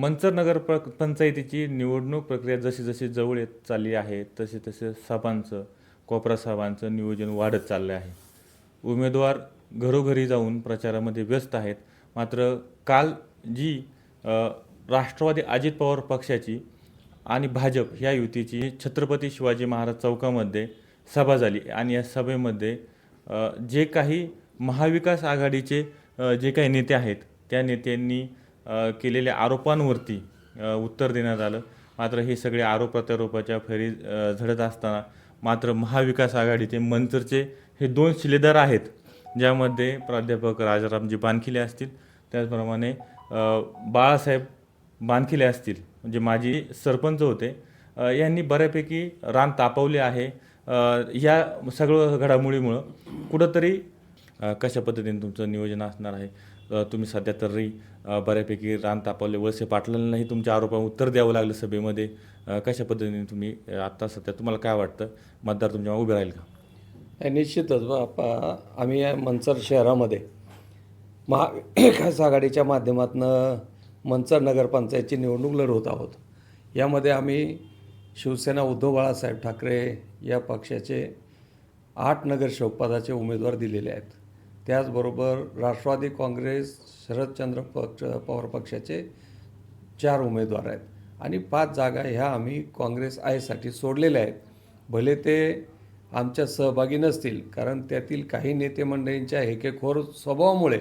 मंचर नगर प पंचायतीची निवडणूक प्रक्रिया जशी जशी जवळ येत चालली आहे तसे तसे सभांचं कोपरा सभांचं नियोजन वाढत चाललं आहे. उमेदवार घरोघरी जाऊन प्रचारामध्ये व्यस्त आहेत. मात्र काल जी राष्ट्रवादी अजित पवार पक्षाची आणि भाजप ह्या युतीची छत्रपती शिवाजी महाराज चौकामध्ये सभा झाली आणि या सभेमध्ये जे काही महाविकास आघाडीचे जे काही नेते आहेत त्या नेत्यांनी केलेल्या आरोपांवरती उत्तर देण्यात आलं. मात्र हे सगळे आरोप प्रत्यारोपाच्या फेरी झडत असताना मात्र महाविकास आघाडीचे मंचरचे हे दोन शिलेदार आहेत ज्यामध्ये प्राध्यापक राजारामजी बानखिले असतील. त्याचप्रमाणे बाळासाहेब बानखिले असतील म्हणजे माजी सरपंच होते. यांनी बऱ्यापैकी रान तापवले आहे. या सगळं घडामोडीमुळं कुठंतरी कशा पद्धतीने तुमचं नियोजन असणार आहे? तुम्ही सध्या तरी बऱ्यापैकी रान तापवले वळसे पाटलांनाही तुमच्या आरोपांना उत्तर द्यावं लागलं सभेमध्ये. कशा पद्धतीने तुम्ही आत्ता सध्या तुम्हाला काय वाटतं? मतदार तुमच्या उभे राहील का? निश्चितच. बापा आम्ही या मंचर शहरामध्ये महाविकास आघाडीच्या माध्यमातून मंचर नगरपंचायतची निवडणूक लढवत आहोत. यामध्ये आम्ही शिवसेना उद्धव बाळासाहेब ठाकरे या पक्षाचे आठ नगरसेवकपदाचे उमेदवार दिलेले आहेत. त्याचबरोबर राष्ट्रवादी काँग्रेस शरदचंद्र पक्ष पवार पक्षाचे चार उमेदवार आहेत. आणि पाच जागा ह्या आम्ही काँग्रेस आयसाठी सोडलेल्या आहेत. भले ते आमच्या सहभागी नसतील कारण त्यातील काही नेते मंडळींच्या हेकेखोर स्वभावामुळे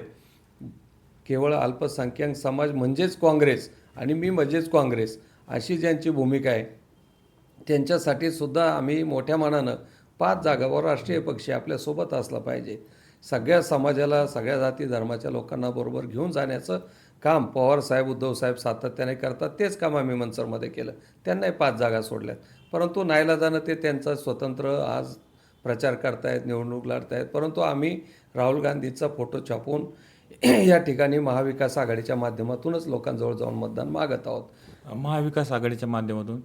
केवळ अल्पसंख्याक समाज म्हणजेच काँग्रेस आणि मी म्हणजेच काँग्रेस अशी ज्यांची भूमिका आहे त्यांच्यासाठी सुद्धा आम्ही मोठ्या मानानं पाच जागावर राष्ट्रीय पक्ष आपल्यासोबत असला पाहिजे. सगळ्या समाजाला सगळ्या जाती धर्माच्या लोकांना बरोबर घेऊन जाण्याचं काम पवार साहेब उद्धव साहेब सातत्याने करतात. तेच काम आम्ही मनसरमध्ये केलं. त्यांनाही पाच जागा सोडल्यात. परंतु नाईलाजानं ते त्यांचा स्वतंत्र आज प्रचार करतायत निवडणूक लढतायत. परंतु आम्ही राहुल गांधीचा फोटो छापून या ठिकाणी महाविकास आघाडीच्या माध्यमातूनच लोकांजवळ जाऊन मतदान मागत आहोत. महाविकास आघाडीच्या माध्यमातून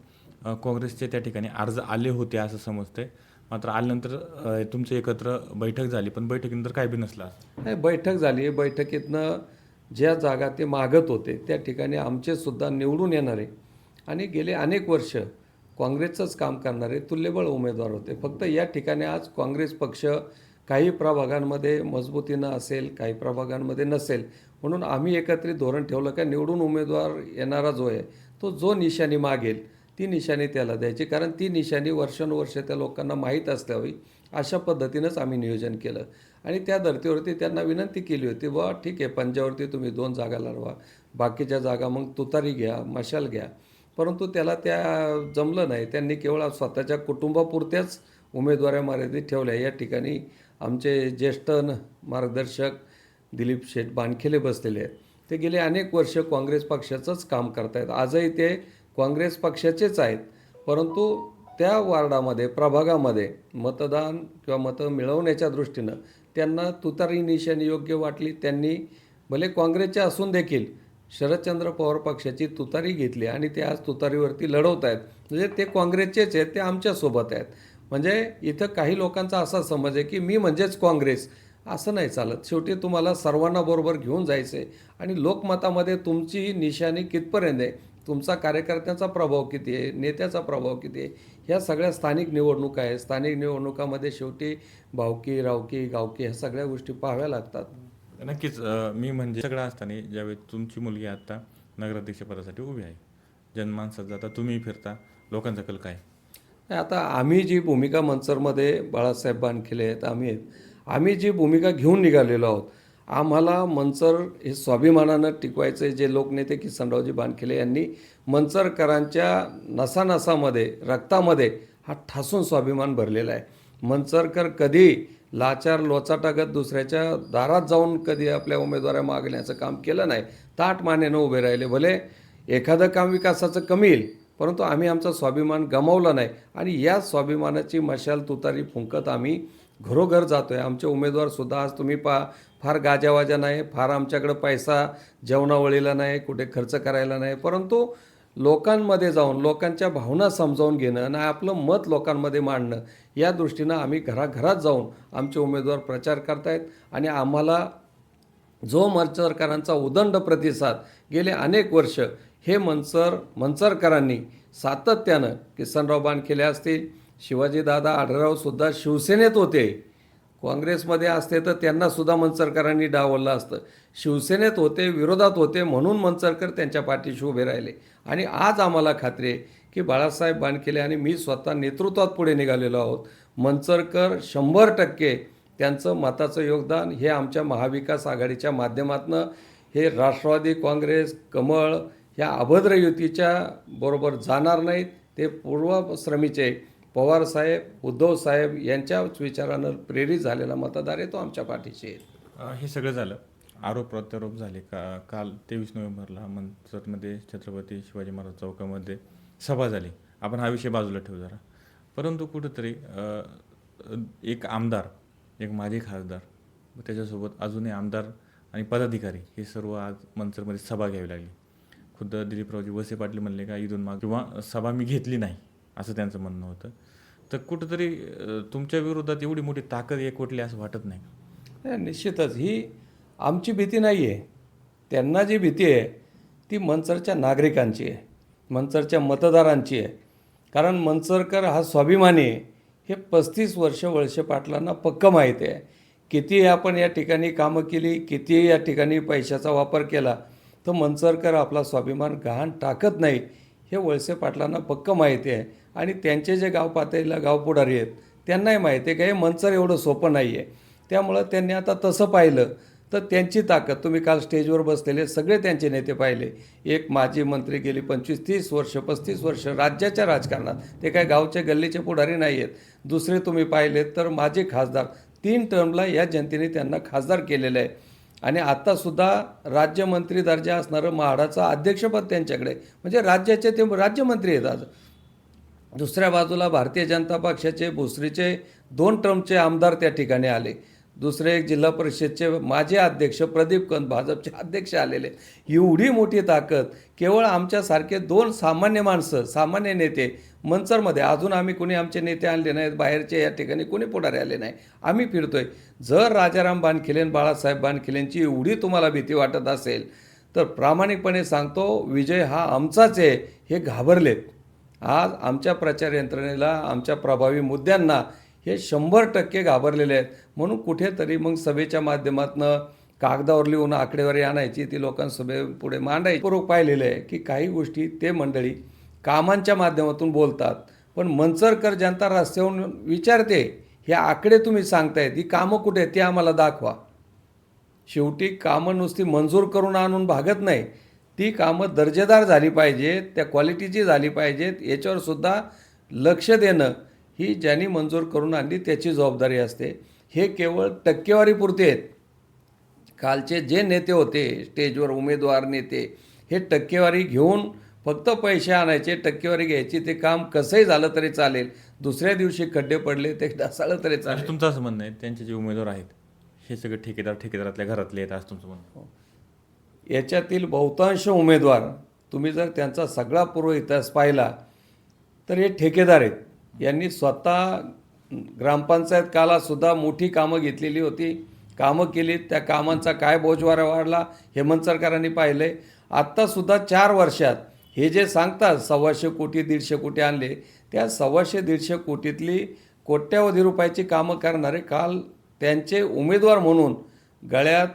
काँग्रेसचे त्या ठिकाणी अर्ज आले होते असं समजते मात्र आल्यानंतर तुमची एकत्र बैठक झाली पण बैठकीनंतर काय बी नसला. नाही बैठक झाली. बैठकीतनं ज्या जागा ते मागत होते त्या ठिकाणी आमचेसुद्धा निवडून येणारे आणि गेले अनेक वर्ष काँग्रेसचंच काम करणारे तुल्यबळ उमेदवार होते. फक्त या ठिकाणी आज काँग्रेस पक्ष काही प्रभागांमध्ये मजबूतीनं असेल काही प्रभागांमध्ये नसेल म्हणून आम्ही एकत्रित धोरण ठेवलं का निवडून उमेदवार येणारा जो आहे तो जो निशाणी मागेल ती निशाणी त्याला द्यायची. कारण ती निशाणी वर्षानुवर्ष त्या लोकांना माहीत असल्यावी अशा पद्धतीनंच आम्ही नियोजन केलं. आणि त्या धर्तीवरती त्यांना विनंती केली होती बा ठीक आहे पंजावरती तुम्ही दोन जागा लढवा बाकीच्या जागा मग तुतारी घ्या मशाल घ्या. परंतु त्याला त्या जमलं नाही. त्यांनी केवळ स्वतःच्या कुटुंबापुरत्याच उमेदवाऱ्या मर्यादित ठेवल्या. या ठिकाणी आमचे ज्येष्ठ मार्गदर्शक दिलीप शेठ बानखेले बसलेले आहेत. ते गेले अनेक वर्ष काँग्रेस पक्षाचंच काम करतायत. आजही ते काँग्रेस पक्षाचेच आहेत परंतु त्या वार्डामध्ये प्रभागामध्ये मतदान किंवा मतं मिळवण्याच्या दृष्टीनं त्यांना तुतारी निशाणी योग्य वाटली. त्यांनी भले काँग्रेसचे असून देखील शरदचंद्र पवार पक्षाची तुतारी घेतली आणि ते आज तुतारीवरती लढवत आहेत. म्हणजे ते काँग्रेसचेच आहेत ते आमच्यासोबत आहेत. म्हणजे इथं काही लोकांचा असा समज आहे की मी म्हणजेच काँग्रेस असं नाही चालत. शेवटी तुम्हाला सर्वांना बरोबर घेऊन जायचं आहे आणि लोकमतामध्ये तुमची निशाणी कितपर्यंत आहे तुमचा कार्यकर्त्यांचा प्रभाव किती आहे? नेत्याचा प्रभाव किती आहे? ह्या सगळ्या स्थानिक निवडणुका आहे स्थानिक निवडणुकामध्ये शेवटी भावकी रावकी गावकी ह्या सगळ्या गोष्टी पाहाव्या लागतात. नक्कीच मी म्हणजे सगळं असताना ज्यावेळी तुमची मुलगी आता नगराध्यक्षपदासाठी उभी आहे. जनमानसात जाता तुम्ही फिरता लोकांचा कल काय? आता आम्ही जी भूमिका मनसरमध्ये बाळासाहेब बानखेले आहेत आम्ही आहेत. आम्ही जी भूमिका घेऊन निघालेलो आहोत आम्हाला मंचर हे स्वाभिमानानं टिकवायचे जे लोकनेते किसनरावजी बानखेले यांनी मनसरकरांच्या नसानसामध्ये रक्तामध्ये हा ठासून स्वाभिमान भरलेला आहे. मंचरकर कधी लाचार लोचाटागत दुसऱ्याच्या दारात जाऊन कधी आपल्या उमेदवारा मागण्याचं काम केलं नाही ताट मानेनं उभे राहिले. भले एखादं काम विकासाचं कमी येईल परंतु आम्ही आमचा स्वाभिमान गमावला नाही. आणि या स्वाभिमानाची मशाल तुतारी फुंकत आम्ही घरोघर जातो आहे आमचे उमेदवारसुद्धा आज तुम्ही पहा फार गाजावाजा नाही फार आमच्याकडं पैसा जेवणावळीला नाही कुठे खर्च करायला नाही. परंतु लोकांमध्ये जाऊन लोकांच्या भावना समजावून घेणं आणि आपलं मत लोकांमध्ये मांडणं या दृष्टीनं आम्ही घराघरात जाऊन आमचे उमेदवार प्रचार करतायत आणि आम्हाला जो सरकारांचा उदंड प्रतिसाद गेले अनेक वर्ष हे मनसर मनसरकरांनी सातत्यानं किसनराव बानखेले असतील शिवाजीदादा आढळरावसुद्धा शिवसेनेत होते. काँग्रेसमध्ये असते तर त्यांनासुद्धा मनसरकरांनी डावललं असतं. शिवसेनेत होते विरोधात होते म्हणून मनसरकर त्यांच्या पाठीशी उभे राहिले. आणि आज आम्हाला खात्री आहे की बाळासाहेब बानखेले आणि मी स्वतः नेतृत्वात पुढे निघालेलो आहोत. मनसरकर शंभर टक्के त्यांचं मताचं योगदान हे आमच्या महाविकास आघाडीच्या माध्यमातून हे राष्ट्रवादी काँग्रेस कमळ ह्या अभद्र युतीच्या बरोबर जाणार नाहीत. ते पूर्वश्रमीचे पवारसाहेब उद्धवसाहेब यांच्याच विचारानं प्रेरित झालेला मतदार आहे तो आमच्या पाठीशी आहे. हे सगळं झालं. आरोप प्रत्यारोप झाले. का काल तेवीस नोव्हेंबरला मनसरमध्ये छत्रपती शिवाजी महाराज चौकामध्ये सभा झाली. आपण हा विषय बाजूला ठेवू जरा. परंतु कुठंतरी एक आमदार एक माजी खासदार त्याच्यासोबत अजूनही आमदार आणि पदाधिकारी हे सर्व आज मंचरमध्ये सभा घ्यावी लागली. खुद्द दिलीपरावजी वसे पाटील म्हणले का इथून माग किंवा सभा मी घेतली नाही. असं त्यांचं म्हणणं होतं. तर कुठंतरी तुमच्या विरोधात एवढी मोठी ताकद एकवटली असं वाटत नाही निश्चितच. ही आमची भीती नाही आहे. त्यांना जी भीती आहे ती मनसरच्या नागरिकांची आहे. मनसरच्या मतदारांची आहे. कारण मनसरकर हा स्वाभिमानी आहे. हे पस्तीस वर्ष वळसे पाटलांना पक्क माहीत आहे. किती आपण या ठिकाणी कामं केली किती या ठिकाणी पैशाचा वापर केला तर मनसरकर आपला स्वाभिमान गहाण टाकत नाही हे वळसे पाटलांना पक्क माहिती आहे. आणि त्यांचे जे गाव पातळीला गाव पुढारी आहेत त्यांनाही माहिती आहे का हे मंचर एवढं सोपं नाही आहे त्यामुळं त्यांनी आता तसं पाहिलं तर त्यांची ताकद तुम्ही काल स्टेजवर बसलेले सगळे त्यांचे नेते पाहिले. एक माजी मंत्री गेली पंचवीस तीस वर्ष पस्तीस वर्ष राज्याच्या राजकारणात. ते काय गावचे गल्लीचे पुढारी नाही आहेत दुसरे तुम्ही पाहिलेत तर माझे खासदार. तीन टर्मला या जनतेने त्यांना खासदार केलेलं आहे. आणि आत्तासुद्धा राज्यमंत्री दर्जा असणारं म्हाडाचं अध्यक्षपद त्यांच्याकडे म्हणजे राज्याचे ते राज्यमंत्री आहेत आज. दुसऱ्या बाजूला भारतीय जनता पक्षाचे भोसरीचे दोन टर्मचे आमदार त्या ठिकाणी आले. दुसरे एक जिल्हा परिषदचे माजी अध्यक्ष प्रदीप कंद भाजपचे अध्यक्ष आलेले. एवढी मोठी ताकद केवळ आमच्यासारखे दोन सामान्य माणसं सामान्य नेते मंचरमध्ये अजून आम्ही कुणी आमचे नेते आणले नाहीत बाहेरचे या ठिकाणी कुणी पुढारी आले नाही. आम्ही फिरतोय. जर राजाराम बानखिलेन बाळासाहेब बानखिलेंची एवढी तुम्हाला भीती वाटत असेल तर प्रामाणिकपणे सांगतो विजय हा आमचाच आहे हे घाबरलेत. आज आमच्या प्रचार यंत्रणेला आमच्या प्रभावी मुद्द्यांना हे शंभर टक्के घाबरलेले आहेत. म्हणून कुठेतरी मग सभेच्या माध्यमातून कागदावर लिहून आकडेवारी आणायची ती लोकांसभेपुढे मांडायची. पूर्वक पाहिलेलं आहे की काही गोष्टी ते मंडळी कामांच्या माध्यमातून बोलतात पण मंचरकर जनता रस्त्यावरून विचारते हे आकडे तुम्ही सांगतायत ही कामं कुठे आहेत ते आम्हाला दाखवा. शेवटी कामं नुसती मंजूर करून आणून भागत नाही ती कामं दर्जेदार झाली पाहिजेत त्या क्वालिटीची झाली पाहिजेत याच्यावर सुद्धा लक्ष देणं ही ज्यांनी मंजूर करून आणली त्याची जबाबदारी असते. हे केवळ टक्केवारीपुरते आहेत. कालचे जे नेते होते स्टेजवर उमेदवार नेते हे टक्केवारी घेऊन फक्त पैसे आणायचे टक्केवारी घ्यायची ते काम कसंही झालं तरी चालेल. दुसऱ्या दिवशी खड्डे पडले ते ढासळलं तरी चालेल. तुमचं असं म्हणणं आहे त्यांचे जे उमेदवार आहेत हे सगळे ठेकेदार ठेकेदारातल्या घरातले आहेत असं तुमचं म्हणणं. याच्यातील बहुतांश उमेदवार तुम्ही जर त्यांचा सगळा पूर्व इतिहास पाहिला तर हे ठेकेदार आहेत. यांनी स्वतः ग्रामपंचायत कालासुद्धा मोठी कामं घेतलेली होती. कामं केली त्या कामांचा काय बोजवारा वाढला हेमंत सरकारांनी पाहिलं आहे आत्तासुद्धा चार वर्षात हे जे सांगतात सव्वाशे कोटी दीडशे कोटी आणले त्या सव्वाशे दीडशे कोटीतली कोट्यावधी रुपयाची कामं करणारे काल त्यांचे उमेदवार म्हणून गळ्यात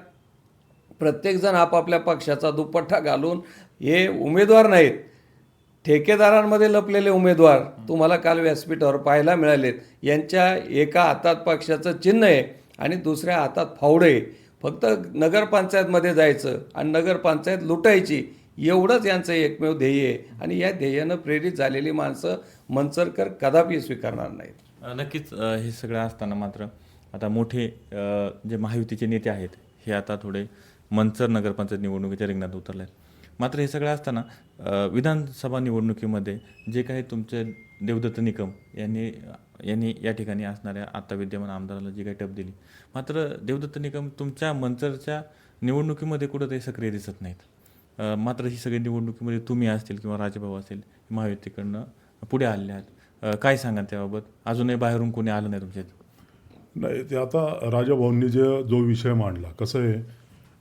प्रत्येकजण आपापल्या पक्षाचा दुपट्टा घालून हे उमेदवार नाहीत. ठेकेदारांमध्ये लपलेले उमेदवार तुम्हाला काल व्यासपीठावर पाहायला मिळालेत. यांच्या एका हातात पक्षाचं चिन्ह आहे आणि दुसऱ्या हातात फावडं आहे. फक्त नगरपंचायतमध्ये जायचं आणि नगरपंचायत लुटायची एवढंच यांचं एकमेव ध्येय आहे. आणि या ध्येयानं प्रेरित झालेली माणसं मनसरकर कदापि स्वीकारणार नाहीत. नक्कीच हे सगळं असताना मात्र आता मोठे जे महायुतीचे नेते आहेत हे आता थोडे मंचर नगरपंचायत निवडणुकीच्या रिंगणात उतरले आहेत मात्र हे सगळं असताना विधानसभा निवडणुकीमध्ये जे काही तुमचे देवदत्त निकम यांनी यांनी या ठिकाणी असणाऱ्या आता विद्यमान आमदाराला जी काही टप दिली मात्र देवदत्त निकम तुमच्या मंचरच्या निवडणुकीमध्ये कुठं ते सक्रिय दिसत नाहीत. मात्र ही सगळी निवडणुकीमध्ये तुम्ही असतील किंवा राजभाऊ असेल महायुतीकडनं पुढे आले आहात. काय सांगा त्याबाबत? अजूनही बाहेरून कोणी आलं नाही तुमच्या इथं? नाही ते आता राजाभाऊंनी जे जो विषय मांडला कसं आहे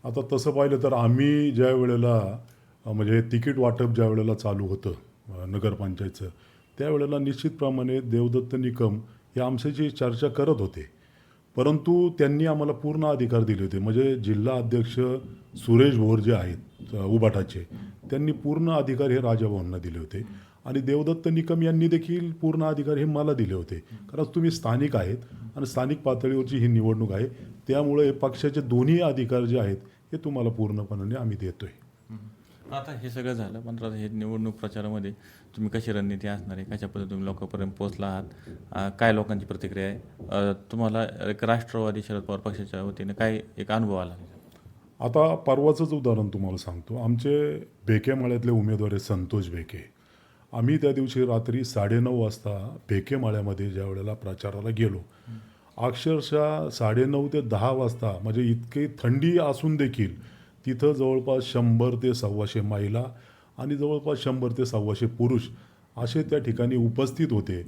आता तसं पाहिलं तर आम्ही ज्या वेळेला म्हणजे तिकीट वाटप ज्या वेळेला चालू होतं नगरपंचायतचं त्यावेळेला निश्चितप्रमाणे देवदत्त निकम हे आमच्याशी चर्चा करत होते. परंतु त्यांनी आम्हाला पूर्ण अधिकार दिले होते. म्हणजे जिल्हा अध्यक्ष सुरेश भोर जे आहेत उबाटाचे त्यांनी पूर्ण अधिकार हे राजाभाऊंना दिले होते. आणि देवदत्त निकम यांनी देखील पूर्ण अधिकार हे मला दिले होते. कारण तुम्ही स्थानिक आहेत आणि स्थानिक पातळीवरची ही निवडणूक आहे. त्यामुळे पक्षाचे दोन्ही अधिकार जे आहेत हे तुम्हाला पूर्णपणाने आम्ही देतोय. आता हे सगळं झालं पण आता हे निवडणूक प्रचारामध्ये तुम्ही कशी रणनीती असणार आहे? कशा पद्धतीने तुम्ही लोकांपर्यंत पोहोचला आहात? काय लोकांची प्रतिक्रिया आहे? तुम्हाला एक राष्ट्रवादी शरद पवार पक्षाच्या वतीने काय एक अनुभव आला? आता परवाचंच उदाहरण तुम्हाला सांगतो. आमचे बेकेमाळ्यातले उमेदवार आहे संतोष बेके आम्ही त्या दिवशी रात्री साडेनऊ वाजता बेकेमाळ्यामध्ये ज्या वेळेला प्रचाराला गेलो अक्षरशः साडेनऊ ते दहा वाजता म्हणजे इतकी थंडी असून देखील तिथं जवळपास शंभर ते सव्वाशे महिला आणि जवळपास शंभर ते सव्वाशे पुरुष असे त्या ठिकाणी उपस्थित होते.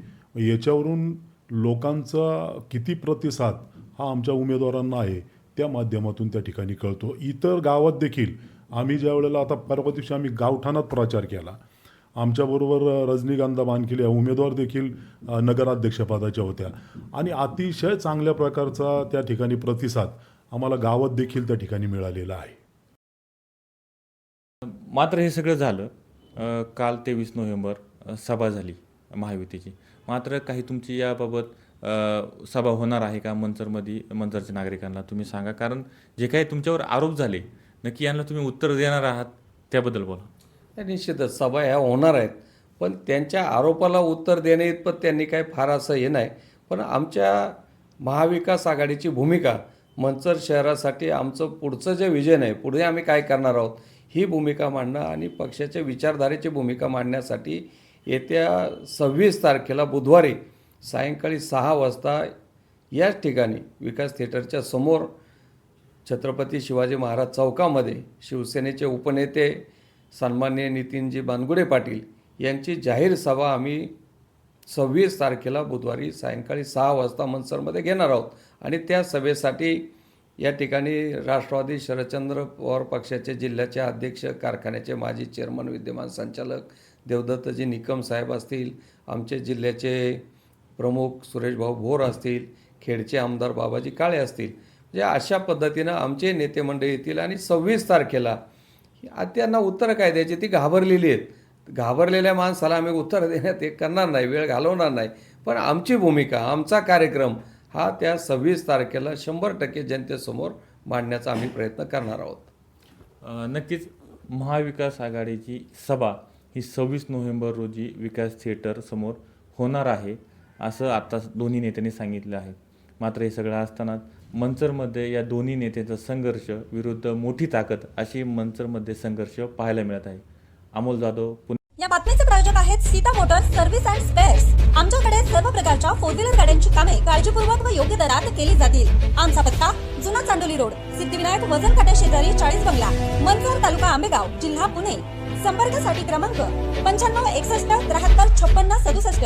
याच्यावरून लोकांचा किती प्रतिसाद हा आमच्या उमेदवारांना आहे त्या माध्यमातून त्या ठिकाणी कळतो. इतर गावात देखील आम्ही ज्या वेळेला आता परवा दिवशी आम्ही गावठाणात प्रचार केला आमच्याबरोबर रजनीकांता बानखिले या उमेदवार देखील नगराध्यक्षपदाच्या होत्या. आणि अतिशय चांगल्या प्रकारचा त्या ठिकाणी प्रतिसाद आम्हाला गावात देखील त्या ठिकाणी मिळालेला आहे. मात्र हे सगळं झालं काल तेवीस नोव्हेंबर सभा झाली महायुतीची. मात्र काही तुमची याबाबत सभा होणार आहे का मंचरमध्ये मंचरच्या नागरिकांना तुम्ही सांगा. कारण जे काही तुमच्यावर आरोप झाले नक्की यांना तुम्ही उत्तर देणार आहात त्याबद्दल बोला. निश्चितच सभा ह्या होणार आहेत. पण त्यांच्या आरोपाला उत्तर देणे इतपत त्यांनी काय फार असं हे नाही. पण आमच्या महाविकास आघाडीची भूमिका मंचर शहरासाठी आमचं पुढचं जे विजन आहे पुढे आम्ही काय करणार आहोत ही भूमिका मांडणं आणि पक्षाच्या विचारधारेची भूमिका मांडण्यासाठी येत्या सव्वीस तारखेला बुधवारी सायंकाळी सहा वाजता याच ठिकाणी विकास थिएटरच्या समोर छत्रपती शिवाजी महाराज चौकामध्ये शिवसेनेचे उपनेते सन्मान्य नितीनजी बानगुडे पाटील यांची जाहीर सभा आम्ही सव्वीस तारखेला बुधवारी सायंकाळी सहा वाजता मनसरमध्ये घेणार आहोत. आणि त्या सभेसाठी या ठिकाणी राष्ट्रवादी शरदचंद्र पवार पक्षाचे जिल्ह्याचे अध्यक्ष कारखान्याचे माजी चेअरमन विद्यमान संचालक देवदत्तजी निकम साहेब असतील आमचे जिल्ह्याचे प्रमुख सुरेशभाऊ भोर असतील खेडचे आमदार बाबाजी काळे असतील. म्हणजे अशा पद्धतीनं आमचे नेते मंडळी येतील आणि सव्वीस तारखेला त्यांना उत्तरं काय द्यायची? ती घाबरलेली आहेत. घाबरलेल्या माणसाला आम्ही उत्तर देण्यात ते करणार नाही वेळ घालवणार नाही. पण आमची भूमिका आमचा कार्यक्रम हा त्या सव्वीस तारखेला शंभर टक्के जनतेसमोर मांडण्याचा आम्ही प्रयत्न करणार आहोत. नक्कीच महाविकास आघाडीची सभा ही सव्वीस नोव्हेंबर रोजी विकास थिएटर समोर होणार आहे असं आत्ता दोन्ही नेत्यांनी सांगितलं आहे. मात्र हे सगळं असताना मंचरमध्ये या दोन्ही नेत्यांचा संघर्ष विरुद्ध मोठी ताकद अशी मंचरमध्ये संघर्ष पाहायला मिळत आहे. अमोल जाधव पुणे या बातमीचे प्रायोजक आहेत Sita motors service and spares. आमच्याकडे सर्व प्रकारच्या फोर व्हीलर गाड्यांची कामे काळजीपूर्वक व योग्य दरात केली जातील. आमचा पत्ता जुना चांडोली रोड सिद्धिविनायक वजन काट्या शेजारी चाळीस बंगला मनसर तालुका आंबेगाव जिल्हा पुणे. संपर्कासाठी क्रमांक पंच्याण्णव एकसष्ट त्र्याहत्तर छप्पन्न सदुसष्ट.